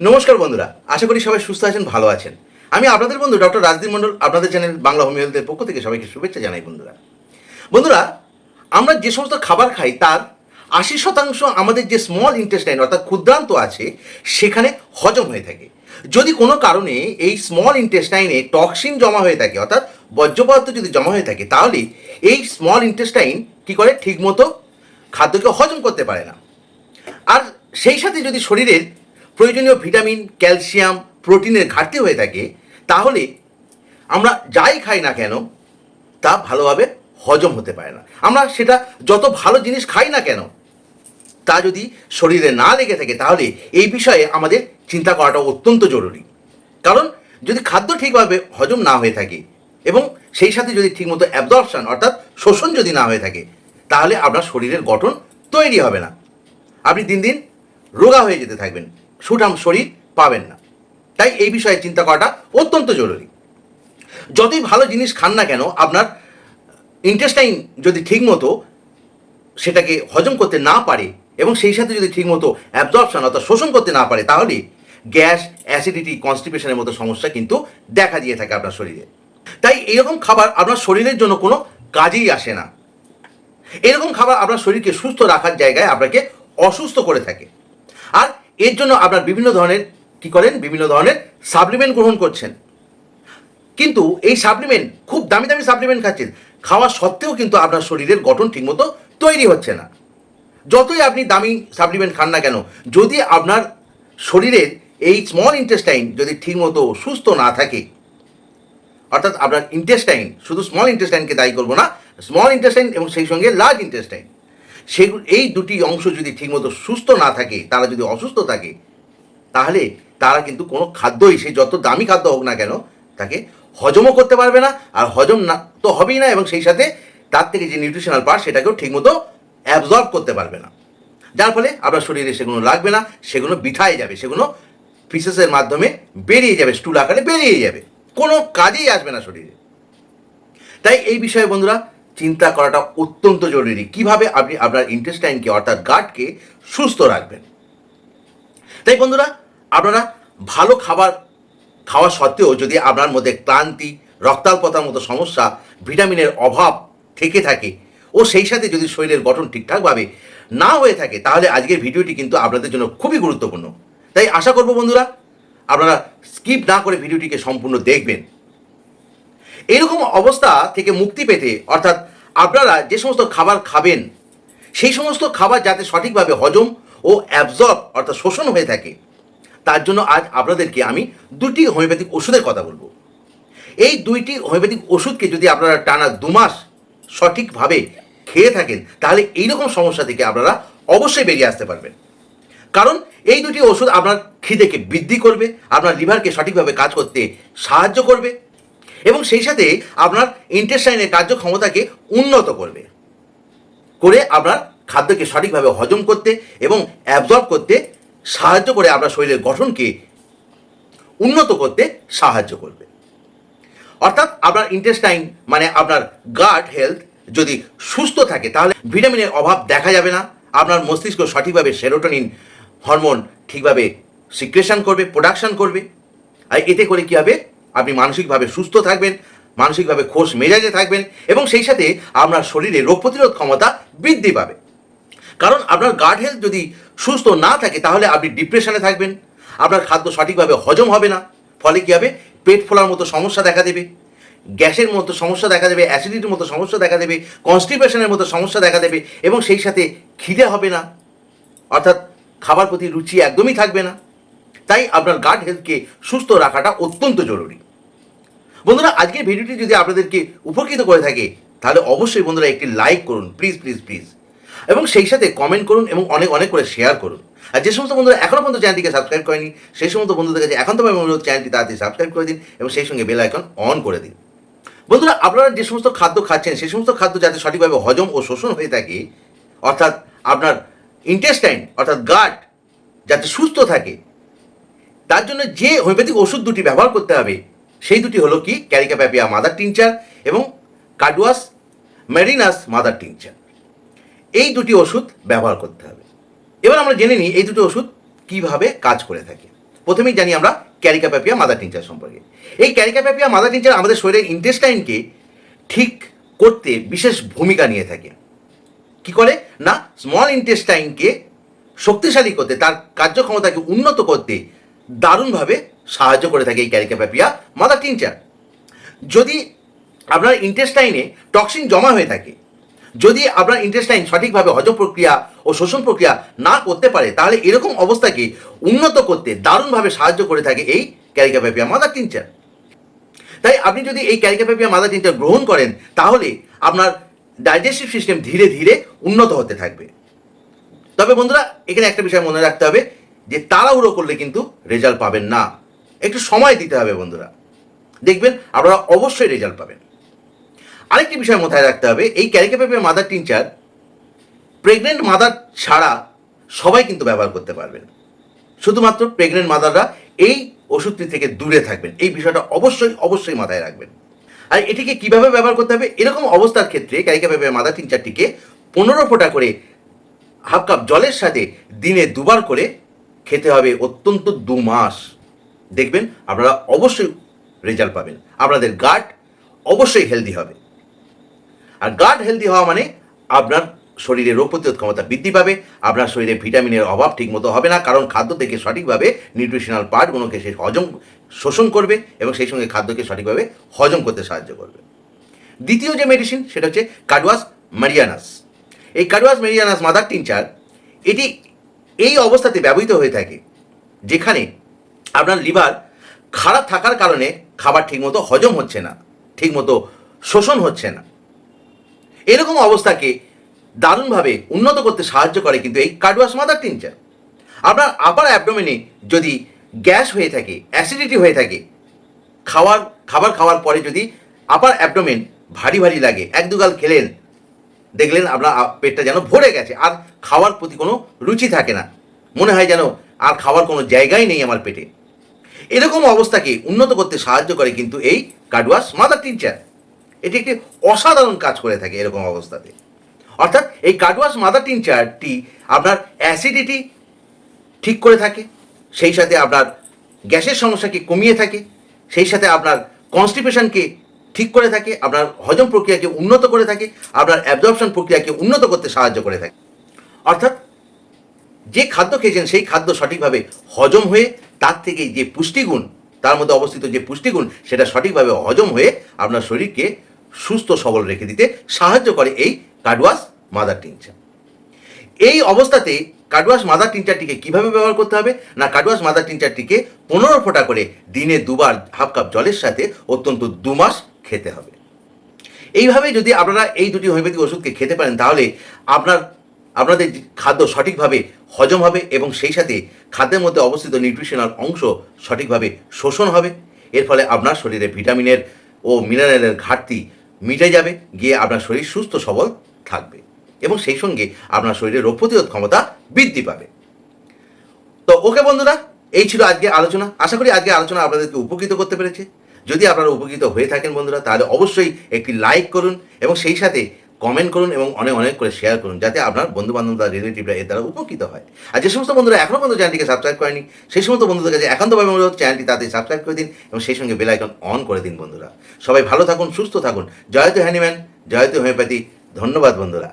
নমস্কার বন্ধুরা, আশা করি সবাই সুস্থ আছেন, ভালো আছেন। আমি আপনাদের বন্ধু ডক্টর রাজদীপ মণ্ডল, আপনাদের চ্যানেল বাংলা হোমিও হেলথের পক্ষ থেকে সবাইকে শুভেচ্ছা জানাই বন্ধুরা। বন্ধুরা, আমরা যে সমস্ত খাবার খাই, তার আশি শতাংশ আমাদের যে স্মল ইন্টেস্টাইন অর্থাৎ ক্ষুদ্রান্ত আছে, সেখানে হজম হয়ে থাকে। যদি কোনো কারণে এই স্মল ইন্টেস্টাইনে টক্সিন জমা হয়ে থাকে, অর্থাৎ বর্জ্য পদার্থ যদি জমা হয়ে থাকে, তাহলে এই স্মল ইন্টেস্টাইন কি করে? ঠিকমতো খাদ্যকে হজম করতে পারে না। আর সেই সাথে যদি শরীরের প্রয়োজনীয় ভিটামিন, ক্যালসিয়াম, প্রোটিনের ঘাটতি হয়ে থাকে, তাহলে আমরা যাই খাই না কেন, তা ভালোভাবে হজম হতে পারে না। আমরা সেটা যত ভালো জিনিস খাই না কেন, তা যদি শরীরে না লেগে থাকে, তাহলে এই বিষয়ে আমাদের চিন্তা করাটা অত্যন্ত জরুরি। কারণ যদি খাদ্য ঠিকভাবে হজম না হয়ে থাকে এবং সেই সাথে যদি ঠিকমতো অ্যাবজর্পশন অর্থাৎ শোষণ যদি না হয়ে থাকে, তাহলে আপনার শরীরের গঠন তৈরি হবে না। আপনি দিন দিন রোগা হয়ে যেতে থাকবেন। সুঠাম শরীর পাবেন না। তাই এই বিষয়ে চিন্তা করাটা অত্যন্ত জরুরি। যতই ভালো জিনিস খান না কেন, আপনার ইন্টেস্টাইন যদি ঠিকমতো সেটাকে হজম করতে না পারে এবং সেই সাথে যদি ঠিকমতো অ্যাবজর্পশন অর্থাৎ শোষণ করতে না পারে, তাহলে গ্যাস অ্যাসিডিটি কনস্টিপেশনের মতো সমস্যা কিন্তু দেখা দিয়ে থাকে আপনার শরীরে। তাই এরকম খাবার আপনার শরীরের জন্য কোনো কাজেই আসে না। এরকম খাবার আপনার শরীরকে সুস্থ রাখার জায়গায় আপনাকে অসুস্থ করে থাকে। আর এর জন্য আপনার বিভিন্ন ধরনের, কি করেন? বিভিন্ন ধরনের সাপ্লিমেন্ট গ্রহণ করছেন। কিন্তু এই সাপ্লিমেন্ট খুব দামি দামি সাপ্লিমেন্ট খাচ্ছেন। খাওয়া সত্ত্বেও কিন্তু আপনার শরীরের গঠন ঠিকমতো তৈরি হচ্ছে না। যতই আপনি দামি সাপ্লিমেন্ট খান না কেন, যদি আপনার শরীরের এই স্মল ইন্টেস্টাইন যদি ঠিকমতো সুস্থ না থাকে, অর্থাৎ আপনার ইন্টেস্টাইন শুধু স্মল ইন্টেস্টাইনকে দায়ী করব না স্মল ইন্টেস্টাইন এবং সেই সঙ্গে লার্জ ইন্টেস্টাইন সেগুলো এই দুটি অংশ যদি ঠিকমতো সুস্থ না থাকে, তারা যদি অসুস্থ থাকে, তাহলে তারা কিন্তু কোনো খাদ্যই, সে যত দামি খাদ্য হোক না কেন, তাকে হজমও করতে পারবে না, আর হজম না, তো হবেই না, এবং সেই সাথে তার থেকে যে নিউট্রিশনাল পার্ট সেটাকেও ঠিকমতো অ্যাবজর্ব করতে পারবে না। যার ফলে আপনার শরীরে সেগুলো লাগবে না, সেগুলো বিঠায় যাবে, সেগুলো ফিসেসের মাধ্যমে বেরিয়ে যাবে স্টুল আকারে বেরিয়ে যাবে, কোনো কাজেই আসবে না শরীরে। তাই এই বিষয়ে বন্ধুরা চিন্তা করাটা অত্যন্ত জরুরি। কীভাবে আপনি আপনার ইন্টেস্টাইনকে অর্থাৎ গাটকে সুস্থ রাখবেন? তাই বন্ধুরা, আপনারা ভালো খাবার খাওয়া সত্ত্বেও যদি আপনার মধ্যে ক্লান্তি, রক্তাল্পতার মতো সমস্যা, ভিটামিনের অভাব থেকে থাকে, ও সেই সাথে যদি শরীরের গঠন ঠিকঠাকভাবে না হয়ে থাকে, তাহলে আজকের ভিডিওটি কিন্তু আপনাদের জন্য খুবই গুরুত্বপূর্ণ। তাই আশা করব বন্ধুরা, আপনারা স্কিপ না করে ভিডিওটিকে সম্পূর্ণ দেখবেন। এরকম অবস্থা থেকে মুক্তি পেতে, অর্থাৎ আপনারা যে সমস্ত খাবার খাবেন, সেই সমস্ত খাবার যাতে সঠিকভাবে হজম ও অ্যাবজর্ব অর্থাৎ শোষণ হয়ে থাকে, তার জন্য আজ আপনাদেরকে আমি দুটি হোমিওপ্যাথিক ওষুধের কথা বলব। এই দুইটি হোমিওপ্যাথিক ওষুধকে যদি আপনারা টানা দু মাস সঠিকভাবে খেয়ে থাকেন, তাহলে এইরকম সমস্যা থেকে আপনারা অবশ্যই বেরিয়ে আসতে পারবেন। কারণ এই দুটি ওষুধ আপনার খিদেকে বৃদ্ধি করবে, আপনার লিভারকে সঠিকভাবে কাজ করতে সাহায্য করবে এবং সেই সাথে আপনার ইন্টেস্টাইনের কার্যক্ষমতাকে উন্নত করবে। করে আপনার খাদ্যকে সঠিকভাবে হজম করতে এবং অ্যাবজর্ব করতে সাহায্য করে আপনার শরীরের গঠনকে উন্নত করতে সাহায্য করবে। অর্থাৎ আপনার ইন্টেস্টাইন মানে আপনার গার্ড হেলথ যদি সুস্থ থাকে, তাহলে ভিটামিনের অভাব দেখা যাবে না। আপনার মস্তিষ্ক সঠিকভাবে সেরোটোনিন হরমোন ঠিকভাবে সিক্রেশন করবে প্রোডাকশন করবে। আর এতে করে কী হবে? আপনি মানসিকভাবে সুস্থ থাকবেন, মানসিকভাবে খোশ মেজাজে থাকবেন এবং সেই সাথে আপনার শরীরে রোগ প্রতিরোধ ক্ষমতা বৃদ্ধি পাবে। কারণ আপনার গার্ড হেলথ যদি সুস্থ না থাকে, তাহলে আপনি ডিপ্রেশনে থাকবেন, আপনার খাদ্য সঠিকভাবে হজম হবে না। ফলে কী হবে? পেট ফোলার মতো সমস্যা দেখা দেবে, গ্যাসের মতো সমস্যা দেখা দেবে অ্যাসিডিটির মতো সমস্যা দেখা দেবে কনস্টিপেশনের মতো সমস্যা দেখা দেবে এবং সেই সাথে খিদে হবে না। অর্থাৎ খাবার প্রতি রুচি একদমই থাকবে না। তাই আপনার গার্ড হেলথকে সুস্থ রাখাটা অত্যন্ত জরুরি। বন্ধুরা, আজকের ভিডিওটি যদি আপনাদেরকে উপকৃত করে থাকে, তাহলে অবশ্যই বন্ধুরা একটি লাইক করুন প্লিজ প্লিজ প্লিজ এবং সেই সাথে কমেন্ট করুন এবং অনেক অনেক করে শেয়ার করুন। আর যে সমস্ত বন্ধুরা এখনও পর্যন্ত চ্যানেলটিকে সাবস্ক্রাইব করেনি, সেই সমস্ত বন্ধুদের কাছে এখন তো অনুরোধ চ্যানেলটি তাড়াতাড়ি সাবস্ক্রাইব করে দিন এবং সেই সঙ্গে বেল আইকন অন করে দিন। বন্ধুরা, আপনারা যে সমস্ত খাদ্য খাচ্ছেন, সেই সমস্ত খাদ্য যাতে সঠিকভাবে হজম ও শোষণ হয়ে থাকে, অর্থাৎ আপনার ইন্টেস্টাইন অর্থাৎ গাট যাতে সুস্থ থাকে তার জন্য যে হোমিওপ্যাথিক ওষুধ দুটি ব্যবহার করতে হবে, সেই দুটি হলো কি? ক্যারিকাপ্যাপিয়া মাদার টিংচার এবং কাডুয়াস মেরিনাস মাদার টিংচার এই দুটি ওষুধ ব্যবহার করতে হবে। এবার আমরা জেনে নিই এই দুটি ওষুধ কীভাবে কাজ করে থাকে। প্রথমেই জানি আমরা ক্যারিকাপ্যাপিয়া মাদার টিনচার সম্পর্কে। এই ক্যারিকাপ্যাপিয়া মাদার টিনচার আমাদের শরীরের ইন্টেস্টাইনকে ঠিক করতে বিশেষ ভূমিকা নিয়ে থাকে। কি করে? না স্মল ইন্টেস্টাইনকে শক্তিশালী করতে, তার কার্যক্ষমতাকে উন্নত করতে দারুণভাবে সাহায্য করে থাকে এই ক্যারিকাপ্যাপিয়া মাদার টিনচার। যদি আপনার ইন্টেস্টাইনে টক্সিন জমা হয়ে থাকে, যদি আপনার ইন্টেস্টাইন সঠিকভাবে হজম প্রক্রিয়া ও শোষণ প্রক্রিয়া না করতে পারে, তাহলে এরকম অবস্থাকে উন্নত করতে দারুণভাবে সাহায্য করে থাকে এই ক্যারিকাপ্যাপিয়া মাদার টিনচার। তাই আপনি যদি এই ক্যারিকাপ্যাপিয়া মাদার টিনচার গ্রহণ করেন, তাহলে আপনার ডাইজেস্টিভ সিস্টেম ধীরে ধীরে উন্নত হতে থাকবে। তবে বন্ধুরা, এখানে একটা বিষয় মনে রাখতে হবে যে তাড়াহুড়ো করলে কিন্তু রেজাল্ট পাবেন না। একটু সময় দিতে হবে বন্ধুরা। দেখবেন আপনারা অবশ্যই রেজাল্ট পাবেন। আরেকটি বিষয় মাথায় রাখতে হবে, এই ক্যারিকাপেপের মাদার টিনচার প্রেগনেন্ট মাদার ছাড়া সবাই কিন্তু ব্যবহার করতে পারবেন। শুধুমাত্র প্রেগনেন্ট মাদাররা এই ওষুধটি থেকে দূরে থাকবেন। এই বিষয়টা অবশ্যই অবশ্যই মাথায় রাখবেন। আর এটিকে কীভাবে ব্যবহার করতে হবে? এরকম অবস্থার ক্ষেত্রে ক্যারিকাপেপের মাদার টিনচারটিকে পনেরো ফোঁটা করে হাফ কাপ জলের সাথে দিনে দুবার করে খেতে হবে অত্যন্ত দু মাস। দেখবেন আপনারা অবশ্যই রেজাল্ট পাবেন। আপনাদের গার্ড অবশ্যই হেলদি হবে। আর গার্ড হেলদি হওয়া মানে আপনার শরীরে রোগ প্রতিরোধ ক্ষমতা বৃদ্ধি পাবে। আপনার শরীরে ভিটামিনের অভাব ঠিকমতো হবে না। কারণ খাদ্য থেকে সঠিকভাবে নিউট্রিশনাল পার্টগুলোকে সে হজম, শোষণ করবে এবং সেই সঙ্গে খাদ্যকে সঠিকভাবে হজম করতে সাহায্য করবে। দ্বিতীয় যে মেডিসিন সেটা হচ্ছে কাডুয়াস মারিয়ানাস এই কাডুয়াস মেরিয়ানাস মাদার টিনচার এটি এই অবস্থাতে ব্যবহৃত হয়ে থাকে, যেখানে আপনার লিভার খারাপ থাকার কারণে খাবার ঠিকমতো হজম হচ্ছে না, ঠিকমতো শোষণ হচ্ছে না। এরকম অবস্থাকে দারুণভাবে উন্নত করতে সাহায্য করে কিন্তু এই কার্ডুয়াস মাদার টিনচার আপনার আপার অ্যাবডোমেনে যদি গ্যাস হয়ে থাকে অ্যাসিডিটি হয়ে থাকে, খাওয়ার, খাবার খাওয়ার পরে যদি আপার অ্যাবডোমেন ভারী ভারী লাগে, এক দুগাল খেলেন দেখলেন আপনার পেটটা যেন ভরে গেছে, আর খাওয়ার প্রতি কোনো রুচি থাকে না। মনে হয় যেন আর খাওয়ার কোনো জায়গাই নেই আমার পেটে। এরকম অবস্থাকে উন্নত করতে সাহায্য করে কিন্তু এই কাডুয়াস মাদার টিনচার? এটি একটি অসাধারণ কাজ করে থাকে এরকম অবস্থাতে। অর্থাৎ এই কাডুয়াস মাদার টিনচারটি আপনার অ্যাসিডিটি ঠিক করে থাকে, সেই সাথে আপনার গ্যাসের সমস্যাকে কমিয়ে থাকে, সেই সাথে আপনার কনস্টিপেশনকে ঠিক করে থাকে, আপনার হজম প্রক্রিয়াকে উন্নত করে থাকে, আপনার অ্যাবজর্পশন প্রক্রিয়াকে উন্নত করতে সাহায্য করে থাকে। অর্থাৎ যে খাদ্য খেয়েছেন, সেই খাদ্য সঠিকভাবে হজম হয়ে তার থেকে যে পুষ্টিগুণ, তার মধ্যে অবস্থিত যে পুষ্টিগুণ, সেটা সঠিকভাবে হজম হয়ে আপনার শরীরকে সুস্থ, সবল রেখে দিতে সাহায্য করে এই কাডুয়াস মাদার টিনচার। এই অবস্থাতে কাডুয়াস মাদার টিনচারটিকে কীভাবে ব্যবহার করতে হবে? না, কাডুয়াস মাদার টিনচারটিকে পনেরো ফোঁটা করে দিনে দুবার হাফ কাপ জলের সাথে অত্যন্ত দু মাস খেতে হবে। এইভাবে যদি আপনারা এই দুটি হোমিওপ্যাথিক ওষুধকে খেতে পারেন, তাহলে আপনার, আপনাদের খাদ্য সঠিকভাবে হজম হবে এবং সেই সাথে খাদ্যের মধ্যে অবস্থিত নিউট্রিশনাল অংশ সঠিকভাবে শোষণ হবে। এর ফলে আপনার শরীরে ভিটামিনের ও মিনারেলের ঘাটতি মিটে যাবে, গিয়ে আপনার শরীর সুস্থ, সবল থাকবে এবং সেই সঙ্গে আপনার শরীরে রোগ প্রতিরোধ ক্ষমতা বৃদ্ধি পাবে। তো ওকে বন্ধুরা, এই ছিল আজকে আলোচনা। আশা করি আজকে আলোচনা আপনাদেরকে উপকৃত করতে পেরেছে। যদি আপনারা উপকৃত হয়ে থাকেন বন্ধুরা, তাহলে অবশ্যই একটি লাইক করুন এবং সেই সাথে কমেন্ট করুন এবং অনেক অনেক করে শেয়ার করুন, যাতে আপনার বন্ধু বান্ধবরা রিলেটিভরা এর দ্বারা উপকৃত হয়। আর যে সমস্ত বন্ধুরা এখনও পর্যন্ত চ্যানেলটিকে সাবস্ক্রাইব করেনি, সেই সমস্ত বন্ধুদের কাছে একান্তভাবে অনুরোধ চ্যানেলটি তাতে সাবস্ক্রাইব করে দিন এবং সেই সঙ্গে বেল আইকন অন করে দিন বন্ধুরা। সবাই ভালো থাকুন, সুস্থ থাকুন। জয়তু হ্যানিম্যান জয়তু হোমিওপ্যাথি ধন্যবাদ বন্ধুরা।